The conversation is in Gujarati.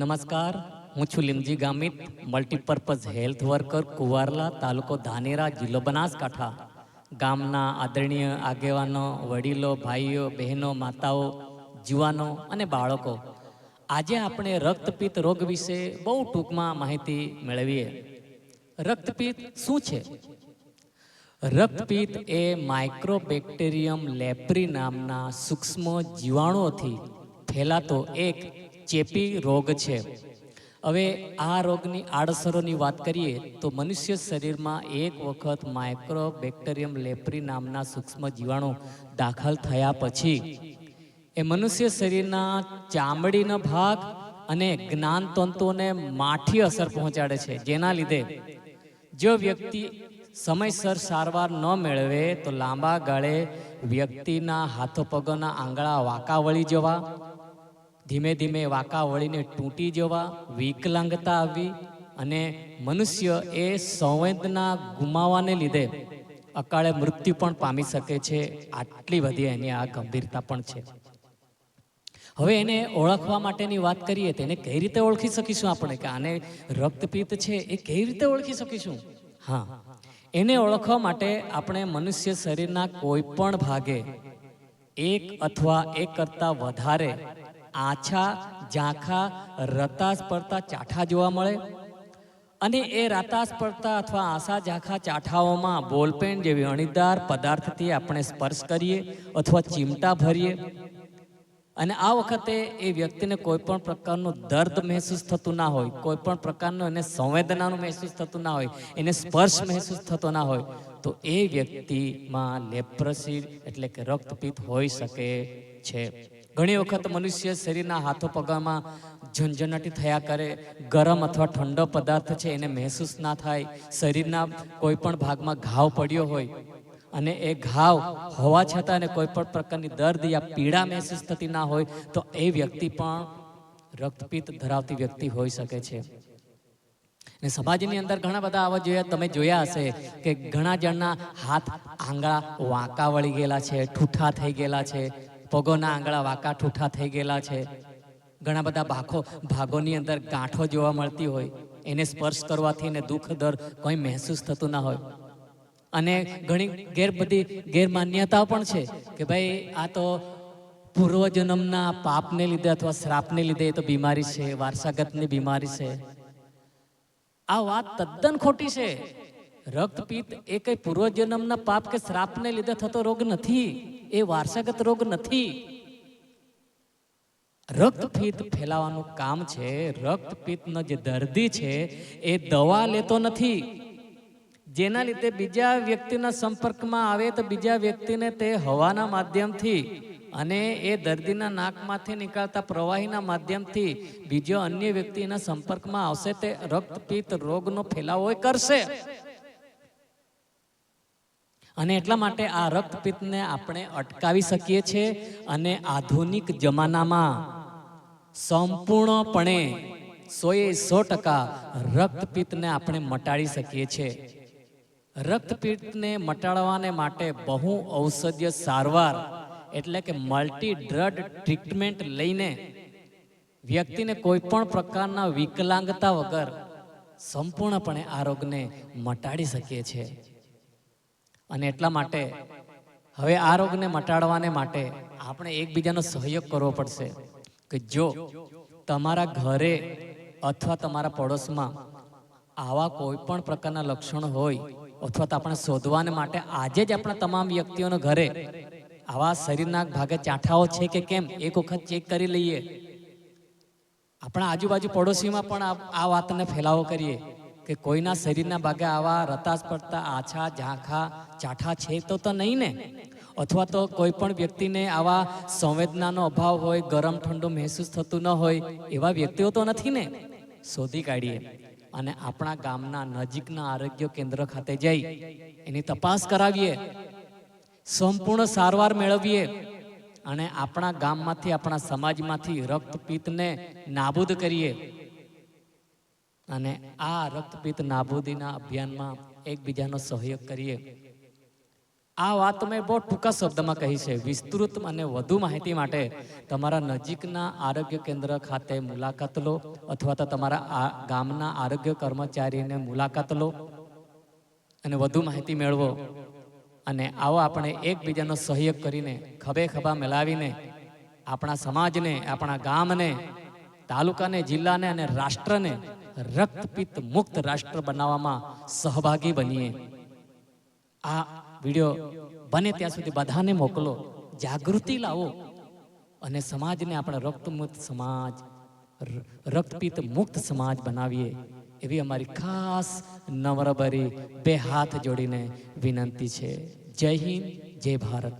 નમસ્કાર, હું છું Limji Gamit multipurpose health worker Kuvarla, તાલુકો ધાનેરા, જિલ્લો બનાસકાંઠા. ગામના આદરણીય આગેવાનો, વડીલો, ભાઈઓ, બહેનો, માતાઓ, જુવાનો અને બાળકો, આજે આપણે રક્તપિત્ત રોગ વિશે બહુ ટૂંકમાં માહિતી મેળવીએ. રક્તપિત્ત શું છે? રક્તપિત્ત એ માઇક્રોબેક્ટેરિયમ લેપ્રી નામના સૂક્ષ્મ જીવાણુઓથી ફેલાતો એક ચેપી રોગ છે. હવે આ રોગની આડઅસરોની વાત કરીએ તો મનુષ્ય શરીરમાં એક વખત માઇક્રોબેક્ટેરિયમ લેપ્રી નામના સૂક્ષ્મ જીવાણુ દાખલ થયા પછી એ મનુષ્ય શરીરના ચામડીનો ભાગ અને જ્ઞાનતંતુઓને માઠી અસર પહોંચાડે છે. જેના લીધે જો વ્યક્તિ સમયસર સારવાર ન મેળવે તો લાંબા ગાળે વ્યક્તિના હાથો પગોના આંગળા વાંકા વળી જવા ધીમે ધીમે વાંકા વળીને તૂટી જવા વિકલાંગતા આવી અને મનુષ્ય એ સંવેદના ગુમાવાને લીધે અકાળે મૃત્યુ પણ પામી શકે છે. આટલી બધી એની આ ગંભીરતા પણ છે. હવે એને ઓળખવા માટેની વાત કરીએ તો એને કઈ રીતે ઓળખી શકીશું આપણે? કે આને રક્તપિત્ત છે એ કઈ રીતે ઓળખી શકીશું? હા. એને ઓળખવા માટે આપણે મનુષ્ય શરીરના કોઈ પણ ભાગે એક અથવા એક કરતાં વધારે આછા ઝાંખા રતાસ પડતા ચાઠા જોવા મળે. અને એ રાતાસ પડતા અથવા આશા ઝાંખા ચાઠાઓમાં બોલપેન જેવી અણીદાર પદાર્થથી આપણે સ્પર્શ કરીએ અથવા ચીમટા ભરીએ. અને આ વખતે એ વ્યક્તિને કોઈ પણ પ્રકારનું દર્દ મહેસૂસ થતું ના હોય કોઈ પણ પ્રકારનું એને સંવેદનાનું મહેસૂસ થતું ના હોય, એને સ્પર્શ મહેસૂસ થતો ના હોય, તો એ વ્યક્તિમાં લેપ્રસી એટલે કે રક્તપિત હોઈ શકે છે. ઘણી વખત મનુષ્ય શરીરના હાથો પગામાં ઝંઝનાટી થયા કરે, ગરમ અથવા ઠંડો પદાર્થ છે એને મહેસૂસ ના થાય, શરીરના કોઈ પણ ભાગમાં ઘાવ પડ્યો હોય અને એ ઘાવ હોવા છતાં અને કોઈ પણ પ્રકારની દર્દ યા પીડા મહેસૂસ થતી ના હોય, તો એ વ્યક્તિ પણ રક્તપિત્ત ધરાવતી વ્યક્તિ હોઈ શકે છે. ને સમાજની અંદર ઘણા બધા આવા જોયા, તમે જોયા હશે કે ઘણા જણના હાથ આંગળા વાંકા વળી ગયેલા છે, ઠૂઠા થઈ ગયેલા છે પગોના આંગળા વાંકા ઠૂઠા થઈ ગયેલા છે. ઘણા બધા ભાખો ભાગોની અંદર ગાંઠો જોવા મળતી હોય. એને સ્પર્શ કરવાથી એને દુઃખ દર કોઈ મહેસૂસ થતું ના હોય. અને ઘણી ગેર બધી ગેરમાન્યતાઓ પણ છે કે ભાઈ આ તો પૂર્વજન્મના પાપને લીધે અથવા શ્રાપને લીધે એ તો બીમારી છે, વારસાગતની બીમારી છે. આ વાત તદ્દન ખોટી છે. રક્તપિત્ત એ કંઈ પૂર્વજન્મના પાપ કે શ્રાપને લીધે થતો રોગ નથી. એ વારસાગત રોગ નથી. રક્તપિત્ત ફેલાવાનું કામ છે રક્તપિત્તનો જે દર્દી છે, એ દવા લેતો નથી. જેના લીધે બીજા વ્યક્તિના સંપર્કમાં આવે તો બીજા વ્યક્તિને તે હવાના માધ્યમથી અને એ દર્દીના નાકમાંથી નીકળતા પ્રવાહીના માધ્યમથી બીજો અન્ય વ્યક્તિના સંપર્કમાં આવશે તે રક્તપિત્ત રોગનો ફેલાવો કરશે. અને એટલા માટે આ રક્તપિત્તને આપણે અટકાવી શકીએ છીએ અને આધુનિક જમાનામાં સંપૂર્ણપણે સોએ સો ટકા રક્તપિત્તને આપણે મટાડી શકીએ છીએ. રક્તપિત્તને મટાડવાને માટે બહુ ઔષધ્ય સારવાર એટલે કે મલ્ટી ડ્રગ ટ્રીટમેન્ટ લઈને વ્યક્તિને કોઈ પણ પ્રકારના વિકલાંગતા વગર સંપૂર્ણપણે આ રોગને મટાડી શકીએ છીએ. અને એટલા માટે હવે આ રોગને મટાડવાને માટે આપણે એકબીજાનો સહયોગ કરવો પડશે કે જો તમારા ઘરે અથવા તમારા પડોશમાં આવા કોઈ પણ પ્રકારના લક્ષણો હોય અથવા તો આપણે શોધવાને માટે આજે જ આપણા તમામ વ્યક્તિઓના ઘરે આવા શરીરના ભાગે ચાંઠાઓ છે કે કેમ, એક વખત ચેક કરી લઈએ. આપણા આજુબાજુ પડોશીમાં પણ આ- વાતને ફેલાવો કરીએ. કે કોઈના શરીરના ભાગે આવા રતાસ પડતા આછા, ઝાંખા, ચાઠા છે તો તો નહીં ને? અથવા તો કોઈ પણ વ્યક્તિને આવા સંવેદનાનો અભાવ હોય, ગરમ ઠંડુ મહેસૂસ થતું ન હોય, એવા વ્યક્તિઓ તો નથી ને? શોધી કાઢીએ. અને આપણા ગામના નજીકના આરોગ્ય કેન્દ્ર ખાતે જઈ એની તપાસ કરાવીએ. સંપૂર્ણ સારવાર મેળવીએ. અને આપણા ગામમાંથી, આપણા સમાજમાંથી રક્તપિત્તને નાબૂદ કરીએ. અને આ રક્તપિત નાબૂદીના અભિયાનમાં એકબીજાનો સહયોગ કરીએ. આ વાત મેં બહુ ટૂંકા શબ્દમાં કહી છે. વિસ્તૃત અને વધુ માહિતી માટે તમારા નજીકના આરોગ્ય કેન્દ્ર ખાતે મુલાકાત લો અથવા તો તમારા આ ગામના આરોગ્ય કર્મચારીને મુલાકાત લો અને વધુ માહિતી મેળવો. અને આવો આપણે એકબીજાનો સહયોગ કરીને ખભે ખભા મિલાવીને આપણા સમાજને, આપણા ગામને, તાલુકાને, જિલ્લાને અને રાષ્ટ્રને રક્તપિત્ત મુક્ત રાષ્ટ્ર બનાવવામાં સહભાગી બનીએ. આ વીડિયો બને ત્યાં સુધી બધાને મોકલો, જાગૃતિ લાવો અને સમાજને આપણે રક્તમુક્ત સમાજ રક્તપિત્ત મુક્ત સમાજ બનાવીએ એવી અમારી ખાસ નવરબરી બે હાથ જોડીને વિનંતી છે. જય હિન્દ, જય ભારત.